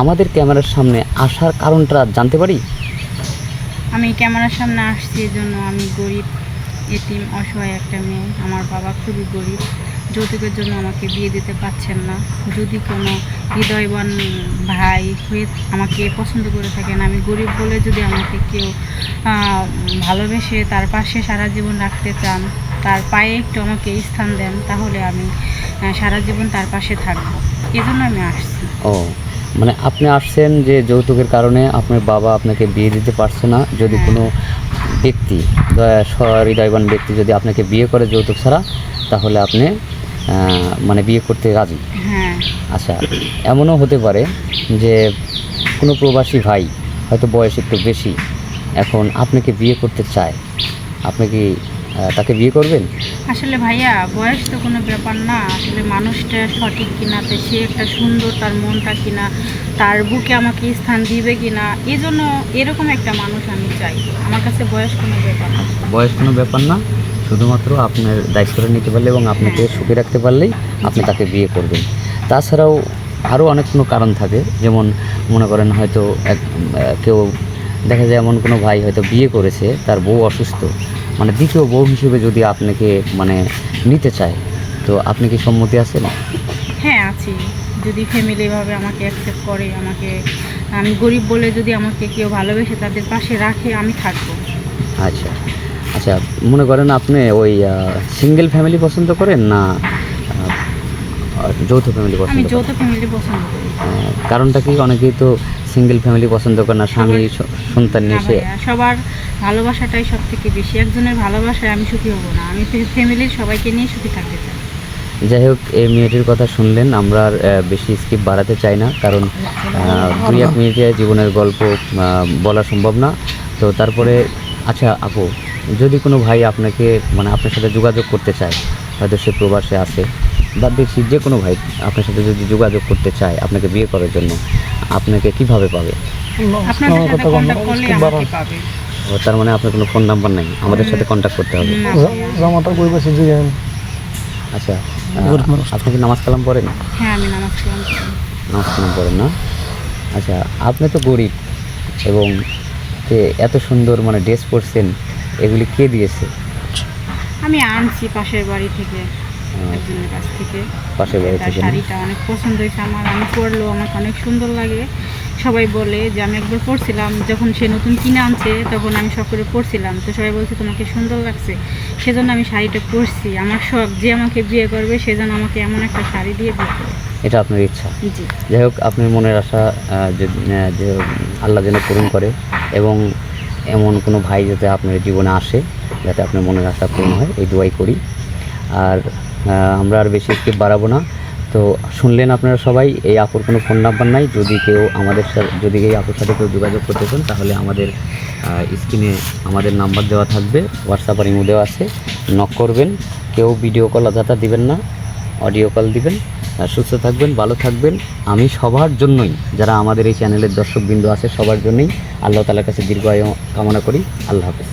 আমাদের ক্যামেরার সামনে আসার কারণটা জানতে পারি? আমি ক্যামেরার সামনে আসছি এই জন্য আমি গরিব এতিম অসহায় একটা মেয়ে। আমার বাবা খুবই গরিব। যৌতুকের জন্য আমাকে বিয়ে দিতে পারছেন না। যদি কোনো হৃদয়বান ভাই হয়ে আমাকে পছন্দ করে থাকেন আমি গরিব বলে যদি আমাকে কেউ ভালোবেসে তার পাশে সারা জীবন রাখতে চান তার পায়ে একটু আমাকে স্থান দেন তাহলে আমি সারা জীবন তার পাশে থাকব। এই জন্য আমি আসছি। ও মানে আপনি আসছেন যে যৌতুকের কারণে আপনার বাবা আপনাকে বিয়ে দিতে পারছে না যদি হ্যাঁ। কোনো ব্যক্তি দয়া- সহৃদয়বান ব্যক্তি যদি আপনাকে বিয়ে করে যৌতুক ছাড়া তাহলে আপনি মানে বিয়ে করতে রাজি হ্যাঁ আচ্ছা এমনও হতে পারে যে কোনো প্রবাসী ভাই হয়তো বয়স একটু বেশি এখন আপনাকে বিয়ে করতে চায় আপনি কি তাকে বিয়ে করবেন? আসলে ভাইয়া বয়স তো কোনো ব্যাপার না। আসলে মানুষটা সঠিক কিনা তো সে একটা সুন্দর তার মনটা কিনা তার বুকে আমাকে স্থান দিবে কিনা এই জন্য এরকম একটা মানুষ আমি চাই। আমার কাছে বয়স কোনো ব্যাপার না। বয়স কোনো ব্যাপার না। শুধুমাত্র আপনার দায়িত্বটা নিতে পারলে এবং আপনাকে সুখে রাখতে পারলেই আপনি তাকে বিয়ে করবেন। তাছাড়াও আরও অনেক কোনো কারণ থাকে। যেমন মনে করেন হয়তো এক কেউ দেখা যায় এমন কোনো ভাই হয়তো বিয়ে করেছে তার বউ অসুস্থ। মানে দ্বিতীয় বউ হিসেবে যদি আপনাকে মানে নিতে চায় তো আপনি কি সম্মতি আছেন হ্যাঁ আছি। যদি ফ্যামিলি ফ্যামিলিভাবে আমাকে অ্যাকসেপ্ট করে আমাকে আমি গরিব বলে যদি আমাকে কেউ ভালোবেসে তাদের পাশে রাখে আমি থাকব। আচ্ছা। আচ্ছা মনে করেন আপনি ওই সিঙ্গেল ফ্যামিলি পছন্দ করেন না যৌথ ফ্যামিলি পছন্দ করেন? যৌথ ফ্যামিলি পছন্দ করি। কারণটা কি? অনেকেই তো সিঙ্গেল ফ্যামিলি পছন্দ করে না স্বামী সন্তান নিয়ে সে সবার ভালোবাসাটাই সব থেকে বেশি। একজনের ভালোবাসায় আমি সুখী হব না। আমি ফ্যামিলির সবাইকে নিয়ে সুখী থাকতে চাই। যাই হোক এই মেয়েটির কথা শুনলেন আমরা আর, বেশি স্কিপ বাড়াতে চাই না কারণ দুই এক মিনিটে জীবনের গল্প বলা সম্ভব না। তো তারপরে আচ্ছা আপু যদি কোনো ভাই আপনাকে মানে আপনার সাথে যোগাযোগ করতে চায় হয়তো সে প্রবাসে আছে বা দেখছি যে কোনো ভাই আপনার সাথে যদি যোগাযোগ করতে চায় আপনাকে বিয়ে করার জন্য আপনাকে কীভাবে পাবে? ও তার মানে আপনার কোনো ফোন নাম্বার নেই? আমাদের সাথে কন্ট্যাক্ট করতে হবে। জামাটা কই পাশে দিয়ে আচ্ছা আপনি কি নামাজ কালাম পড়েন? হ্যাঁ আমি নামাজ কালাম করি। নামাজ কালাম পড়েন না? আচ্ছা আপনি তো গরিব এবং যে এত সুন্দর মানে ড্রেস পরছেন এগুলি কে দিয়েছে? আমি আনছি পাশের বাড়ি থেকে। একজনের কাছ থেকে। পাশের তার শাড়িটা অনেক পছন্দ হয়েছে আমার। আমি পরলেও আমাকে অনেক সুন্দর লাগে। সবাই বলে যে আমি একবার পরছিলাম। যখন সে নতুন কিনে আনছে তখন আমি সব করে পরছিলাম তো সবাই বলছে তোমাকে সুন্দর লাগছে। সেজন্য আমি শাড়িটা পরছি। আমার শখ যে আমাকে বিয়ে করবে সেজন্য আমাকে এমন একটা শাড়ি দিয়ে বিয়ে করবে এটা আপনার ইচ্ছা? যাই হোক আপনার মনের আশা যে আল্লাহ যেন পূরণ করে এবং এমন কোনো ভাই যাতে আপনার জীবনে আসে যাতে আপনার মনের আশা পূরণ হয় এই দোয়াই করি। আর আমরা আর বেশি স্কিপ বাড়াবো না। তো শুনলেন আপনারা সবাই, এই আপুর কোনো ফোন নাম্বার নাই। যদি কেউ আমাদের সাথে, যদি এই আপুর সাথে কেউ যোগাযোগ করতে চান, তাহলে আমাদের স্ক্রিনে আমাদের নাম্বার দেওয়া থাকবে, হোয়াটসঅ্যাপ আর ইমো দেওয়া আছে। নক করবেন, কেউ ভিডিও কল অযথা দিবেন না, অডিও কল দিবেন। সুস্থ থাকবেন, ভালো থাকবেন। আমি সবার জন্যই, যারা আমাদের এই চ্যানেলের দর্শকবৃন্দ আছে, সবার জন্যই আল্লাহ তালার কাছে দীর্ঘ দীর্ঘায়ু কামনা করি। আল্লাহ হাফেজ।